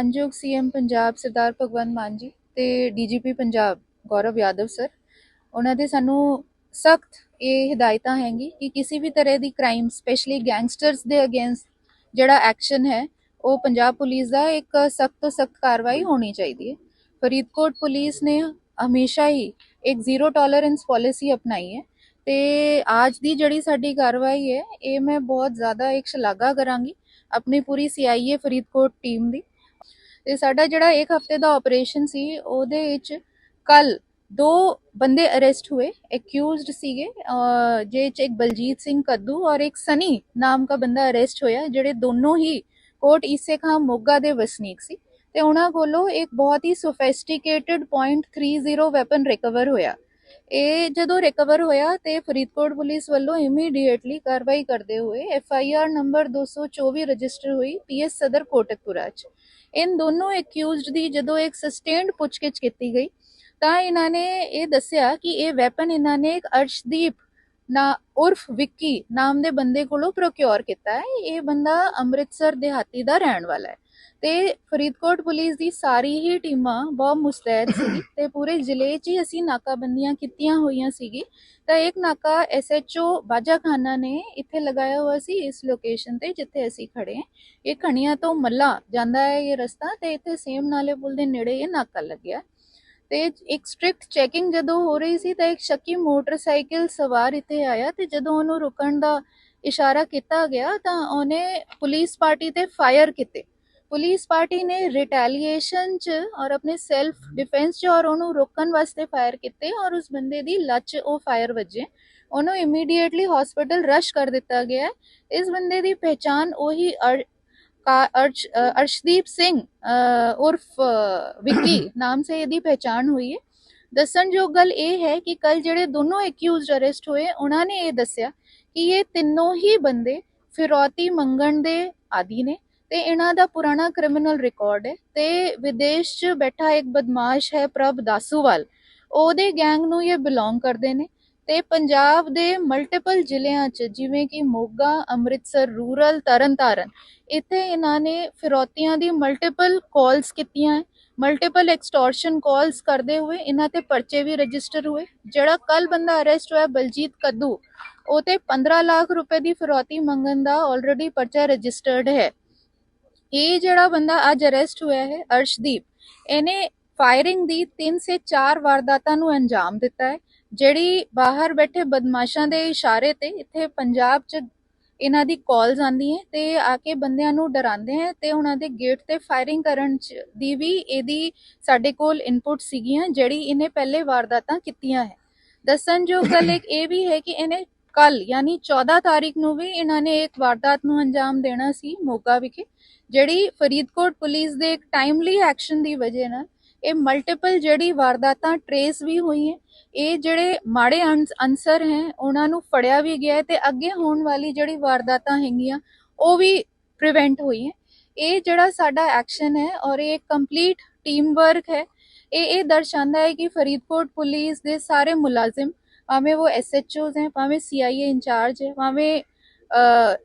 ਮਾਨਯੋਗ ਸੀਐਮ ਪੰਜਾਬ ਸਰਦਾਰ ਭਗਵੰਤ ਮਾਨ ਜੀ ਤੇ DGP Punjab Gaurav Yadav sir ਉਹਨਾਂ ਦੇ ਸਾਨੂੰ ਸਖਤ ਇਹ ਹਦਾਇਤਾਂ ਹੈਗੀ ਕਿ ਕਿਸੇ ਵੀ ਤਰ੍ਹਾਂ ਦੀ ਕ੍ਰਾਈਮ ਸਪੈਸ਼ਲੀ ਗੈਂਗਸਟਰਸ ਦੇ ਅਗੇਂਸਟ ਜਿਹੜਾ ਐਕਸ਼ਨ ਹੈ, ਉਹ ਪੰਜਾਬ ਪੁਲਿਸ ਦਾ ਇੱਕ ਸਖਤ ਤੋਂ ਸਖਤ ਕਾਰਵਾਈ ਹੋਣੀ ਚਾਹੀਦੀ ਹੈ। ਫਰੀਦਕੋਟ ਪੁਲਿਸ ਨੇ ਹਮੇਸ਼ਾ ਹੀ ਇੱਕ ਜ਼ੀਰੋ ਟੋਲਰੈਂਸ ਪਾਲਿਸੀ ਅਪਣਾਈ ਹੈ ਤੇ ਅੱਜ ਦੀ ਜਿਹੜੀ ਸਾਡੀ ਕਾਰਵਾਈ ਹੈ, ਇਹ ਮੈਂ ਬਹੁਤ ਜ਼ਿਆਦਾ ਇੱਕ ਸ਼ਲਾਘਾ ਕਰਾਂਗੀ ਆਪਣੀ ਪੂਰੀ ਸੀਆਈਏ ਫਰੀਦਕੋਟ ਟੀਮ ਦੀ। ਤੇ ਸਾਡਾ ਜਿਹੜਾ ਇੱਕ ਹਫ਼ਤੇ ਦਾ ਆਪਰੇਸ਼ਨ ਸੀ, ਉਹਦੇ ਵਿੱਚ ਕੱਲ ਦੋ ਬੰਦੇ ਅਰੈਸਟ ਹੋਏ ਐਕਿਊਜ਼ਡ ਸੀਗੇ, ਅਹ ਜੇ ਚ ਇੱਕ ਬਲਜੀਤ ਸਿੰਘ ਕੱਦੂ ਔਰ ਇੱਕ ਸਨੀ ਨਾਮ ਦਾ ਬੰਦਾ ਅਰੈਸਟ ਹੋਇਆ, ਜਿਹੜੇ ਦੋਨੋਂ ਹੀ ਕੋਟ ਈਸੇ ਖਾਂ ਮੋਗਾ ਦੇ ਵਸਨੀਕ ਸੀ। ਤੇ ਉਹਨਾਂ ਕੋਲੋਂ ਇੱਕ ਬਹੁਤ ਹੀ ਸੋਫਿਸਟੀਕੇਟਿਡ .30 ਵੈਪਨ ਰਿਕਵਰ ਹੋਇਆ। ਇਹ ਜਦੋਂ ਰਿਕਵਰ ਹੋਇਆ ਤੇ ਫਰੀਦਕੋਟ ਪੁਲਿਸ ਵੱਲੋਂ ਇਮੀਡੀਏਟਲੀ ਕਾਰਵਾਈ ਕਰਦੇ ਹੋਏ F I R number 224 register ਹੋਈ ਪੀ ਐਸ ਸਦਰ ਕੋਟਕਪੁਰਾ ਚ। ਇਨ ਦੋਨੋਂ ਐਕਿਊਜ਼ਡ ਦੀ ਜਦੋਂ ਇੱਕ ਸਸਟੇਨਡ ਪੁੱਛਗਿੱਛ ਕੀਤੀ ਗਈ, ਤਾਂ ਇਹਨਾਂ ਨੇ ਇਹ ਦੱਸਿਆ ਕਿ ਇਹ ਵੈਪਨ ਇਹਨਾਂ ਨੇ ਇੱਕ ਅਰਸ਼ਦੀਪ ਨਾ ਉਰਫ ਵਿੱਕੀ ਨਾਮ ਦੇ ਬੰਦੇ ਕੋਲੋਂ ਪ੍ਰੋਕਿਉਰ ਕੀਤਾ ਹੈ। ਇਹ ਬੰਦਾ ਅੰਮ੍ਰਿਤਸਰ ਦਿਹਾਤੀ ਦਾ ਰਹਿਣ ਵਾਲਾ ਹੈ। ਤੇ ਫਰੀਦਕੋਟ ਪੁਲਿਸ ਦੀ ਸਾਰੀ ਹੀ ਟੀਮਾਂ ਬਹੁਤ ਮੁਸਤੈਦ ਸੀ ਤੇ ਪੂਰੇ ਜ਼ਿਲ੍ਹੇ 'ਚ ਹੀ ਅਸੀਂ ਨਾਕਾਬੰਦੀਆਂ ਕੀਤੀਆਂ ਹੋਈਆਂ ਸੀਗੀ। ਤਾਂ ਇੱਕ ਨਾਕਾ ਐਸਐਚਓ ਬਾਜਾਖਾਨਾ ਨੇ ਇੱਥੇ ਲਗਾਇਆ ਹੋਇਆ ਸੀ ਇਸ ਲੋਕੇਸ਼ਨ ਤੇ ਜਿੱਥੇ ਅਸੀਂ ਖੜੇ ਹਾਂ। ਇਹ ਖਣੀਆਂ ਤੋਂ ਮੱਲਾ ਜਾਂਦਾ ਹੈ ਇਹ ਰਸਤਾ ਤੇ ਇੱਥੇ ਸੇਮ ਨਾਲੇ ਪੁਲ ਦੇ ਨੇੜੇ ਇਹ ਨਾਕਾ ਲੱਗਿਆ। ਤੇ ਇੱਕ ਸਟ੍ਰਿਕਟ ਚੈਕਿੰਗ ਜਦੋਂ ਹੋ ਰਹੀ ਸੀ ਤਾਂ ਇੱਕ ਸ਼ੱਕੀ ਮੋਟਰਸਾਈਕਲ ਸਵਾਰ ਇੱਥੇ ਆਇਆ ਤੇ ਜਦੋਂ ਉਹਨੂੰ ਰੁਕਣ ਦਾ ਇਸ਼ਾਰਾ ਕੀਤਾ ਗਿਆ ਤਾਂ ਉਹਨੇ ਪੁਲਿਸ ਪਾਰਟੀ ਤੇ ਫਾਇਰ ਕੀਤੇ। ਪੁਲਿਸ ਪਾਰਟੀ ਨੇ ਰਿਟੈਲੀਏਸ਼ਨ 'ਚ ਔਰ ਆਪਣੇ ਸੈਲਫ ਡਿਫੈਂਸ 'ਚ ਔਰ ਉਹਨੂੰ ਰੋਕਣ ਵਾਸਤੇ ਫਾਇਰ ਕੀਤੇ ਔਰ ਉਸ ਬੰਦੇ ਦੀ ਲੱਚ ਉਹ ਫਾਇਰ ਵੱਜੇ। ਉਹਨੂੰ ਇਮੀਡੀਏਟਲੀ ਹਸਪੀਟਲ ਰਸ਼ ਕਰ ਦਿੱਤਾ ਗਿਆ। ਇਸ ਬੰਦੇ ਦੀ ਪਹਿਚਾਨ ਉਹੀ ਅਰਸ਼ਦੀਪ ਸਿੰਘ ਉਰਫ ਵਿੱਕੀ ਨਾਮ ਸੇ ਇਹਦੀ ਪਹਿਚਾਨ ਹੋਈ ਹੈ। ਦੱਸਣਯੋਗ ਗੱਲ ਇਹ ਹੈ ਕਿ ਕੱਲ ਜਿਹੜੇ ਦੋਨੋਂ ਐਕਿਊਜ਼ਡ ਅਰੈਸਟ ਹੋਏ ਉਹਨਾਂ ਨੇ ਇਹ ਦੱਸਿਆ ਕਿ ਇਹ ਤਿੰਨੋਂ ਹੀ ਬੰਦੇ ਫਿਰੌਤੀ ਮੰਗਣ ਦੇ ਆਦੀ ਨੇ। ਤੇ ਇਹਨਾਂ ਦਾ ਪੁਰਾਣਾ ਕ੍ਰਿਮੀਨਲ ਰਿਕਾਰਡ ਹੈ ਤੇ ਵਿਦੇਸ਼ 'ਚ ਬੈਠਾ ਇੱਕ ਬਦਮਾਸ਼ ਹੈ ਪ੍ਰਭ ਦਾਸੂਵਾਲ। ਉਹਦੇ ਗੈਂਗ ਨੂੰ ਇਹ ਬਿਲੋਂਗ ਕਰਦੇ ਨੇ ਤੇ ਪੰਜਾਬ ਦੇ ਮਲਟੀਪਲ ਜ਼ਿਲ੍ਹਿਆਂ 'ਚ ਜਿਵੇਂ ਕਿ ਮੋਗਾ, ਅੰਮ੍ਰਿਤਸਰ, ਰੂਰਲ, ਤਰਨਤਾਰਨ, ਇੱਥੇ ਇਹਨਾਂ ਨੇ ਫਿਰੌਤੀਆਂ ਦੀ ਮਲਟੀਪਲ ਕਾਲਸ ਕੀਤੀਆਂ ਹੈ। ਮਲਟੀਪਲ ਐਕਸਟੋਰਸ਼ਨ ਕਾਲਸ ਕਰਦੇ ਹੋਏ ਇਹਨਾਂ ਤੇ ਪਰਚੇ ਵੀ ਰਜਿਸਟਰ ਹੋਏ। ਜਿਹੜਾ ਕੱਲ ਬੰਦਾ ਅਰੈਸਟ ਹੋਇਆ ਬਲਜੀਤ ਕੱਦੂ, ਉਹ ਤੇ 15 ਲੱਖ ਰੁਪਏ ਦੀ ਫਿਰੌਤੀ ਮੰਗਣ ਦਾ ਆਲਰੇਡੀ ਪਰਚਾ ਰਜਿਸਟਰਡ ਹੈ। ਇਹ ਜਿਹੜਾ ਬੰਦਾ ਅੱਜ ਅਰੈਸਟ ਹੋਇਆ ਹੈ, ਅਰਸ਼ਦੀਪ, ਇਹਨੇ ਫਾਇਰਿੰਗ ਦੀ 3 ਸੇ 4 ਵਾਰਦਾਤਾਂ ਨੂੰ ਅੰਜਾਮ ਦਿੱਤਾ ਹੈ, ਜਿਹੜੀ ਬਾਹਰ ਬੈਠੇ ਬਦਮਾਸ਼ਾਂ ਦੇ ਇਸ਼ਾਰੇ ਤੇ ਇੱਥੇ ਪੰਜਾਬ 'ਚ ਇਹਨਾਂ ਦੀ ਕਾਲਸ ਆਉਂਦੀ ਹੈ ਤੇ ਆ ਕੇ ਬੰਦਿਆਂ ਨੂੰ ਡਰਾਉਂਦੇ ਹੈ ਤੇ ਉਹਨਾਂ ਦੇ ਗੇਟ ਤੇ ਫਾਇਰਿੰਗ ਕਰਨ ਚ ਦੀ ਵੀ ਇਹਦੀ ਸਾਡੇ ਕੋਲ ਇਨਪੁਟ ਸੀਗੀਆਂ, ਜਿਹੜੀ ਇਹਨੇ ਪਹਿਲੇ ਵਾਰਦਾਤਾਂ ਕੀਤੀਆਂ ਹੈ। ਦੱਸਣਯੋਗ ਗੱਲ ਇੱਕ ਇਹ ਵੀ ਹੈ ਕਿ ਇਹਨੇ ਕੱਲ, ਯਾਨੀ 14 ਤਾਰੀਖ ਨੂੰ ਵੀ ਇਹਨਾਂ ਨੇ ਇੱਕ ਵਾਰਦਾਤ ਨੂੰ ਅੰਜਾਮ ਦੇਣਾ ਸੀ ਮੋਗਾ ਵਿਖੇ, ਜਿਹੜੀ ਫਰੀਦਕੋਟ ਪੁਲਿਸ ਦੇ ਇੱਕ ਟਾਈਮਲੀ ਐਕਸ਼ਨ ਦੀ ਵਜ੍ਹਾ ਨਾਲ ਇਹ ਮਲਟੀਪਲ ਜਿਹੜੀ ਵਾਰਦਾਤਾਂ ਟਰੇਸ ਵੀ ਹੋਈਆਂ ਇਹ ਜਿਹੜੇ ਮਾੜੇ ਅੰਸ- ਅਨਸਰ ਹੈ, ਉਹਨਾਂ ਨੂੰ ਫੜਿਆ ਵੀ ਗਿਆ ਹੈ ਤੇ ਅੱਗੇ ਹੋਣ ਵਾਲੀ ਜਿਹੜੀ ਵਾਰਦਾਤਾਂ ਹੈਗੀਆਂ, ਉਹ ਵੀ ਪ੍ਰੀਵੈਂਟ ਹੋਈ ਹੈ। ਇਹ ਜਿਹੜਾ ਸਾਡਾ ਐਕਸ਼ਨ ਹੈ ਔਰ ਇਹ ਕੰਪਲੀਟ ਟੀਮ ਵਰਕ ਹੈ, ਇਹ ਇਹ ਦਰਸਾਉਂਦਾ ਹੈ ਕਿ ਫਰੀਦਕੋਟ ਪੁਲਿਸ ਦੇ ਸਾਰੇ ਮੁਲਾਜ਼ਮ ਭਾਵੇਂ ਉਹ ਐਸਐਚਓਜ਼ ਹੈ ਭਾਵੇਂ ਸੀਆਈਏ ਇੰਚਾਰਜ ਹੈ ਭਾਵੇਂ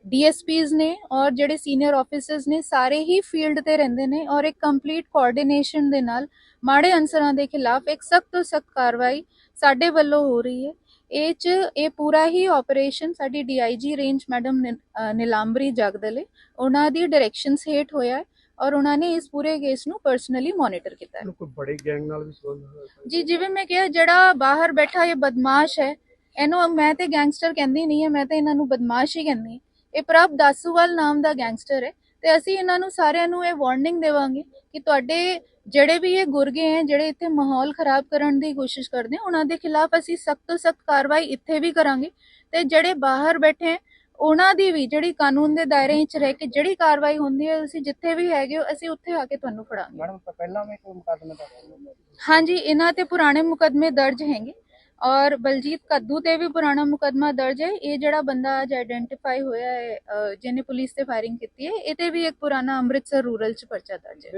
ਡੀਐਸਪੀਜ਼ ਨੇ ਔਰ ਜਿਹੜੇ ਸੀਨੀਅਰ ਆਫੀਸਰਸ ਨੇ ਸਾਰੇ ਹੀ ਫੀਲਡ ਤੇ ਰਹਿੰਦੇ ਨੇ ਔਰ ਇੱਕ ਕੰਪਲੀਟ ਕੋਆਰਡੀਨੇਸ਼ਨ ਦੇ ਨਾਲ ਮਾੜੇ ਅਨਸਰਾਂ ਦੇ ਖਿਲਾਫ ਇੱਕ ਸਖਤ ਤੋਂ ਸਖਤ ਕਾਰਵਾਈ ਸਾਡੇ ਵੱਲੋਂ ਹੋ ਰਹੀ ਹੈ। ਇਹ ਚ ਇਹ ਪੂਰਾ ਹੀ ਆਪਰੇਸ਼ਨ ਸਾਡੀ ਡੀਆਈਜੀ ਰੇਂਜ ਮੈਡਮ ਨਿ- ਅ, ਨਿਲਾਂਬਰੀ ਜਗਦਲੇ ਉਹਨਾਂ ਦੀ ਡਾਇਰੈਕਸ਼ਨਸ ਹੇਠ ਹੋਇਆ ਹੈ। ਔਰ ਉਹਨਾਂ ਨੇ ਇਸ ਪੂਰੇ ਕੇਸ ਨੂੰ ਪਰਸਨਲੀ ਮੋਨੀਟਰ ਕੀਤਾ ਹੈ ਕੋਈ ਬੜੇ ਗੈਂਗ ਨਾਲ ਵੀ ਸੰਬੰਧ ਜੀ ਜਿਵੇਂ ਮੈਂ ਕਿਹਾ ਜਿਹੜਾ ਬਾਹਰ ਬੈਠਾ ਇਹ ਬਦਮਾਸ਼ ਹੈ ਇਹਨੂੰ ਮੈਂ ਤੇ ਗੈਂਗਸਟਰ ਕਹਿੰਦੀ ਨਹੀਂ ਹੈ ਮੈਂ ਤੇ ਇਹਨਾਂ ਨੂੰ ਬਦਮਾਸ਼ ਹੀ ਕਹਿੰਦੀ। ਇਹ ਪ੍ਰਭ ਦਾਸੂਵਾਲ ਨਾਮ ਦਾ ਗੈਂਗਸਟਰ ਹੈ ਤੇ ਅਸੀਂ ਇਹਨਾਂ ਨੂੰ ਸਾਰਿਆਂ ਨੂੰ ਇਹ ਵਾਰਨਿੰਗ ਦੇਵਾਂਗੇ ਕਿ ਤੁਹਾਡੇ ਜਿਹੜੇ ਵੀ ਇਹ ਗੁਰਗੇ ਹੈ ਜਿਹੜੇ ਇੱਥੇ ਮਾਹੌਲ ਖਰਾਬ ਕਰਨ ਦੀ ਕੋਸ਼ਿਸ਼ ਕਰਦੇ ਉਹਨਾਂ ਦੇ ਖਿਲਾਫ ਅਸੀਂ ਸਖਤ ਤੋਂ ਸਖਤ ਕਾਰਵਾਈ ਇੱਥੇ ਵੀ ਕਰਾਂਗੇ ਤੇ ਜਿਹੜੇ ਬਾਹਰ ਬੈਠੇ ਹੈ, ਉਹਨਾਂ ਦੀ ਵੀ ਜਿਹੜੀ ਕਾਨੂੰਨ ਦੇ ਦਾਇਰੇ ਵਿੱਚ ਰਹਿ ਕੇ ਜਿਹੜੀ ਕਾਰਵਾਈ ਹੁੰਦੀ ਹੈ ਅਸੀਂ ਜਿੱਥੇ ਵੀ ਹੈਗੇ ਹੋ ਅਸੀਂ ਉੱਥੇ ਆ ਕੇ ਤੁਹਾਨੂੰ ਫੜਾਂਗੇ। ਮੈਡਮ ਪਹਿਲਾਂ ਵੀ ਕੋਈ ਮੁਕੱਦਮਾ ਦਰਜ ਹਾਂਜੀ ਇਹਨਾਂ ਤੇ ਪੁਰਾਣੇ ਮੁਕਦਮੇ ਦਰਜ ਹੈਗੇ। ਔਰ ਬਲਜੀਤ ਕੱਦੂ ਤੇ ਵੀ ਪੁਰਾਣਾ ਮੁਕਦਮਾ ਦਰਜ ਹੈ। ਇਹ ਜਿਹੜਾ ਬੰਦਾ ਅੱਜ ਆਇਡੈਂਟੀਫਾਈ ਹੋਇਆ ਹੈ ਜਿਹਨੇ ਪੁਲਿਸ ਤੇ ਫਾਇਰਿੰਗ ਕੀਤੀ ਹੈ ਇਹ ਤੇ ਵੀ ਇੱਕ ਪੁਰਾਣਾ ਅੰਮ੍ਰਿਤਸਰ ਰੂਰਲ ਚ ਪਰਚਾ ਦਰਜ ਹੈ।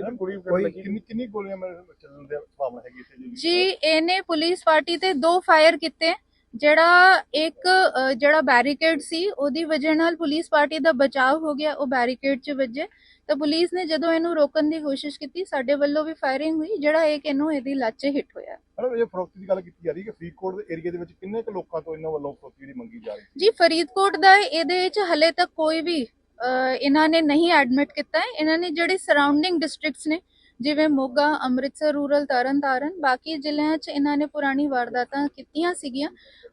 ਕਿੰਨੀ ਕਿੰਨੀ ਗੋਲੀਆਂ ਮੇਰੇ ਚੱਲਣ ਦੇ ਭਾਵਨਾ ਹੈਗੀ ਜੀ? ਇਹਨੇ ਪੁਲਿਸ ਪਾਰਟੀ ਤੇ ਦੋ ਫਾਇਰ ਕੀਤੇ। ਜਿਹੜਾ ਇੱਕ ਜਿਹੜਾ ਬੈਰੀਕੇਡ ਸੀ ਉਹਦੀ ਵਜ੍ਹਾ ਨਾਲ ਪੁਲਿਸ ਪਾਰਟੀ ਦਾ ਬਚਾਅ ਹੋ ਗਿਆ ਉਹ ਬੈਰੀਕੇਡ 'ਚ ਵੱਜੇ। ਤਾਂ ਪੁਲਿਸ ਨੇ ਜਦੋਂ ਇਹਨੂੰ ਰੋਕਣ ਦੀ ਕੋਸ਼ਿਸ਼ ਕੀਤੀ ਸਾਡੇ ਵੱਲੋਂ ਵੀ ਫਾਇਰਿੰਗ ਹੋਈ ਜਿਹੜਾ ਇੱਕ ਇਹਨੂੰ ਇਹਦੀ ਲੱਤ 'ਚ ਹਿੱਟ ਹੋਇਆ। ਮੈਡਮ ਇਹ ਫਰੋਖਤੀ ਦੀ ਗੱਲ ਕੀਤੀ ਜਾ ਰਹੀ ਹੈ ਕਿ ਫਰੀਦਕੋਟ ਦੇ ਏਰੀਆ ਦੇ ਵਿੱਚ ਕਿੰਨੇ ਕੁ ਲੋਕਾਂ ਤੋਂ ਇਹਨਾਂ ਵੱਲੋਂ ਫਰੋਖਤੀ ਜਿਹੜੀ ਮੰਗੀ ਜਾ ਰਹੀ ਜੀ ਫਰੀਦਕੋਟ ਦਾ ਇਹਦੇ ਵਿੱਚ ਹਲੇ ਤੱਕ ਕੋਈ ਵੀ ਇਹਨਾਂ ਨੇ ਨਹੀਂ ਐਡਮਿਟ ਕੀਤਾ ਹੈ। ਇਹਨਾਂ ਨੇ ਜਿਹੜੇ ਸਰਾਊਂਡਿੰਗ ਡਿਸਟ੍ਰਿਕਟਸ ਨੇ ਜਿਵੇਂ ਮੋਗਾ ਅੰਮ੍ਰਿਤਸਰ ਰੂਰਲ ਤਰਨਤਾਰਨ ਬਾਕੀ ਜ਼ਿਲ੍ਹਿਆਂ 'ਚ ਇਹਨਾਂ ਨੇ ਪੁਰਾਣੀ ਵਾਰਦਾਤਾਂ ਕੀਤੀਆਂ ਸੀਗੀਆਂ।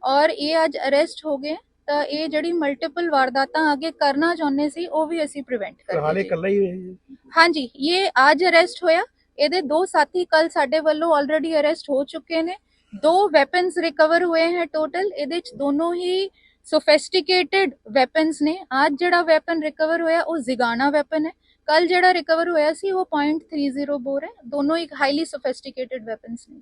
ਔਰ ਇਹ ਅੱਜ ਅਰੈਸਟ ਹੋ ਗਏ ਤਾਂ ਇਹ ਜਿਹੜੀ ਮਲਟੀਪਲ ਵਾਰਦਾਤਾਂ ਅੱਗੇ ਕਰਨਾ ਚਾਹੁੰਦੇ ਸੀ ਉਹ ਵੀ ਅਸੀਂ ਪ੍ਰੀਵੈਂਟ ਕਰ ਹਾਲੇ ਇਕੱਲਾ ਹੀ ਹਾਂਜੀ ਇਹ ਅੱਜ ਅਰੈਸਟ ਹੋਇਆ। ਇਹਦੇ ਦੋ ਸਾਥੀ ਕੱਲ ਸਾਡੇ ਵੱਲੋਂ ਆਲਰੇਡੀ ਅਰੈਸਟ ਹੋ ਚੁੱਕੇ ਨੇ। ਦੋ ਵੈਪਨਸ ਰਿਕਵਰ ਹੋਏ ਹਨ ਟੋਟਲ ਇਹਦੇ ਚ ਦੋਨੋਂ ਹੀ ਸੋਫਿਸਟੀਕੇਟਿਡ ਵੈਪਨਸ ਨੇ। ਅੱਜ ਜਿਹੜਾ ਵੈਪਨ ਰਿਕਵਰ ਹੋਇਆ ਉਹ ਜ਼ਿਗਾਨਾ ਵੈਪਨ ਹੈ। ਕੱਲ ਜਿਹੜਾ ਰਿਕਵਰ ਹੋਇਆ ਸੀ, ਉਹ .30 ਬੋਰ ਹੈ। ਦੋਨੋਂ ਇੱਕ ਹਾਈਲੀ ਸੋਫਿਸਟੀਕੇਟਿਡ ਵੈਪਨਸ ਨੇ